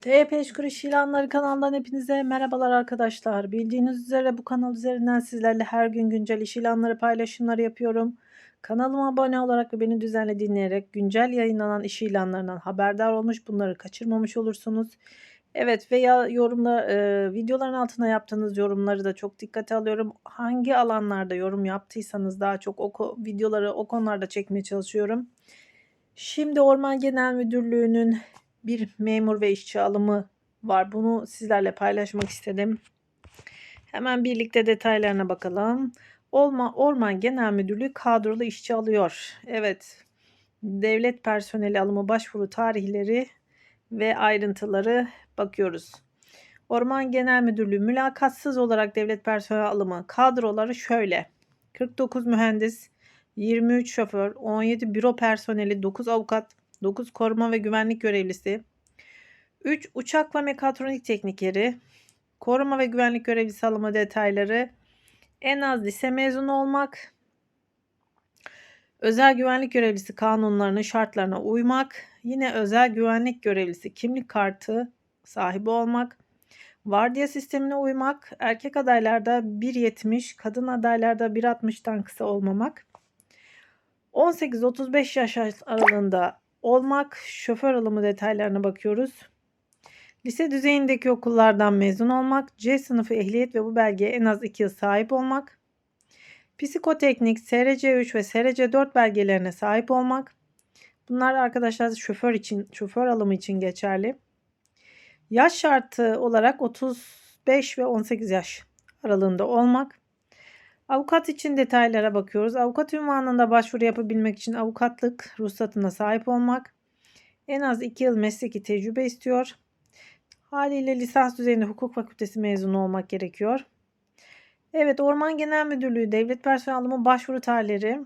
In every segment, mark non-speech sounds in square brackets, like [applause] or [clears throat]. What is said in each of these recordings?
TP Şükür İş İlanları kanalından hepinize merhabalar arkadaşlar. Bildiğiniz üzere bu kanal üzerinden sizlerle her gün güncel iş ilanları paylaşımları yapıyorum. Kanalıma abone olarak ve beni düzenli dinleyerek güncel yayınlanan iş ilanlarından haberdar olmuş bunları kaçırmamış olursunuz. Evet veya yorumla e, videoların altına yaptığınız yorumları da çok dikkate alıyorum. Hangi alanlarda yorum yaptıysanız daha çok o videoları o konularda çekmeye çalışıyorum. Şimdi Orman Genel Müdürlüğü'nün bir memur ve işçi alımı var. Bunu sizlerle paylaşmak istedim. Hemen birlikte detaylarına bakalım. Olma, Orman Genel Müdürlüğü kadrolu işçi alıyor. Evet. Devlet personeli alımı başvuru tarihleri ve ayrıntıları bakıyoruz. Orman Genel Müdürlüğü mülakatsız olarak devlet personeli alımı kadroları şöyle. 49 mühendis, 23 şoför, 17 büro personeli, 9 avukat, 9 koruma ve güvenlik görevlisi, 3 uçak ve mekatronik teknikeri, koruma ve güvenlik görevlisi alımı detayları, en az lise mezunu olmak, özel güvenlik görevlisi kanunlarının şartlarına uymak, yine özel güvenlik görevlisi kimlik kartı sahibi olmak, vardiya sistemine uymak, erkek adaylarda 1.70, kadın adaylarda 1.60'tan kısa olmamak, 18-35 yaş aralığında olmak, şoför alımı detaylarına bakıyoruz. Lise düzeyindeki okullardan mezun olmak, C sınıfı ehliyet ve bu belgeye en az 2 yıl sahip olmak, psikoteknik, SRC3 ve SRC4 belgelerine sahip olmak. Bunlar arkadaşlar şoför için, şoför alımı için geçerli. Yaş şartı olarak 35 ve 18 yaş aralığında olmak. Avukat için detaylara bakıyoruz. Avukat ünvanında başvuru yapabilmek için avukatlık ruhsatına sahip olmak. En az 2 yıl mesleki tecrübe istiyor. Haliyle lisans düzeyinde hukuk fakültesi mezunu olmak gerekiyor. Evet Orman Genel Müdürlüğü Devlet Personel Alımı başvuru tarihleri.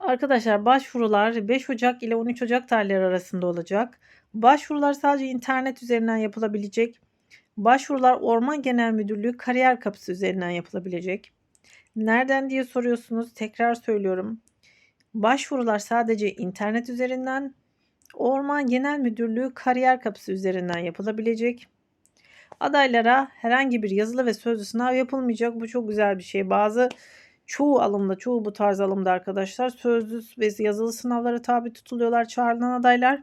Arkadaşlar başvurular 5 Ocak ile 13 Ocak tarihleri arasında olacak. Başvurular sadece internet üzerinden yapılabilecek. Başvurular Orman Genel Müdürlüğü kariyer kapısı üzerinden yapılabilecek. Nereden diye soruyorsunuz. Tekrar söylüyorum. Başvurular sadece internet üzerinden Orman Genel Müdürlüğü kariyer kapısı üzerinden yapılabilecek. Adaylara herhangi bir yazılı ve sözlü sınav yapılmayacak. Bu çok güzel bir şey. Bazı çoğu alımda, çoğu bu tarz alımda arkadaşlar sözlü ve yazılı sınavlara tabi tutuluyorlar çağrılan adaylar.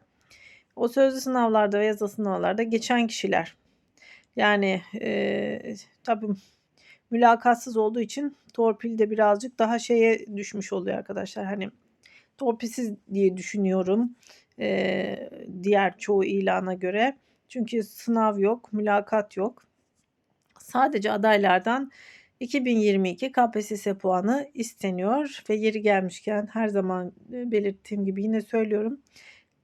O sözlü sınavlarda ve yazılı sınavlarda geçen kişiler. Yani e, tabii mülakatsız olduğu için torpil de birazcık daha şeye düşmüş oluyor arkadaşlar. Hani torpilsiz diye düşünüyorum e, diğer çoğu ilana göre. Çünkü sınav yok, mülakat yok. Sadece adaylardan 2022 KPSS puanı isteniyor ve yeri gelmişken her zaman belirttiğim gibi yine söylüyorum.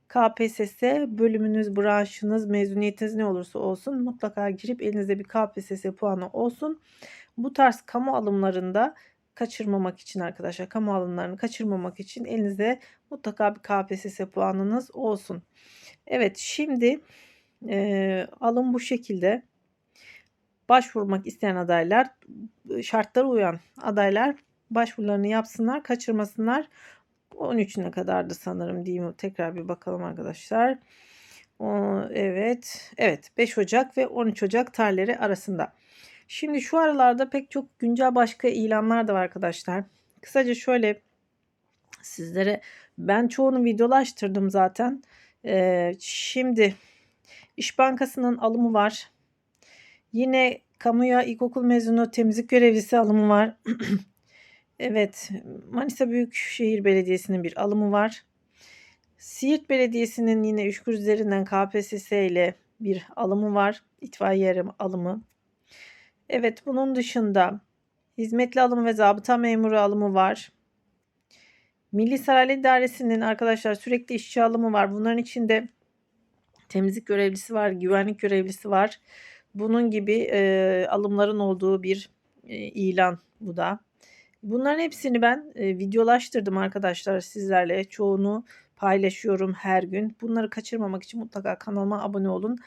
KPSS bölümünüz, branşınız, mezuniyetiniz ne olursa olsun mutlaka girip elinizde bir KPSS puanı olsun. Bu tarz kamu alımlarında kaçırmamak için arkadaşlar kamu alımlarını kaçırmamak için elinizde mutlaka bir KPSS puanınız olsun. Evet şimdi e, alım bu şekilde. Başvurmak isteyen adaylar şartlara uyan adaylar başvurularını yapsınlar kaçırmasınlar. 13'üne kadardı sanırım diyeyim. Tekrar bir bakalım arkadaşlar. O, evet. Evet 5 Ocak ve 13 Ocak tarihleri arasında. Şimdi şu aralarda pek çok güncel başka ilanlar da var arkadaşlar. Kısaca şöyle sizlere ben çoğunu videolaştırdım zaten. Ee, şimdi İş Bankası'nın alımı var. Yine kamuya ilkokul mezunu temizlik görevlisi alımı var. [clears throat] evet Manisa Büyükşehir Belediyesi'nin bir alımı var. Siirt Belediyesi'nin yine Üşkür üzerinden KPSS ile bir alımı var. İtfaiye alımı. Evet bunun dışında hizmetli alımı ve zabıta memuru alımı var. Milli Saray İdaresi'nin arkadaşlar sürekli işçi alımı var. Bunların içinde temizlik görevlisi var, güvenlik görevlisi var. Bunun gibi e, alımların olduğu bir e, ilan bu da. Bunların hepsini ben e, videolaştırdım arkadaşlar sizlerle. Çoğunu paylaşıyorum her gün. Bunları kaçırmamak için mutlaka kanalıma abone olun.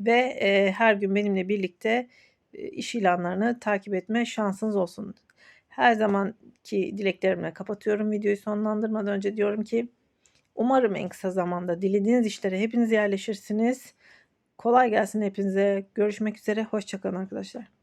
Ve e, her gün benimle birlikte iş ilanlarını takip etme şansınız olsun. Her zamanki dileklerimle kapatıyorum videoyu sonlandırmadan önce diyorum ki umarım en kısa zamanda dilediğiniz işlere hepiniz yerleşirsiniz. Kolay gelsin hepinize. Görüşmek üzere. Hoşça kalın arkadaşlar.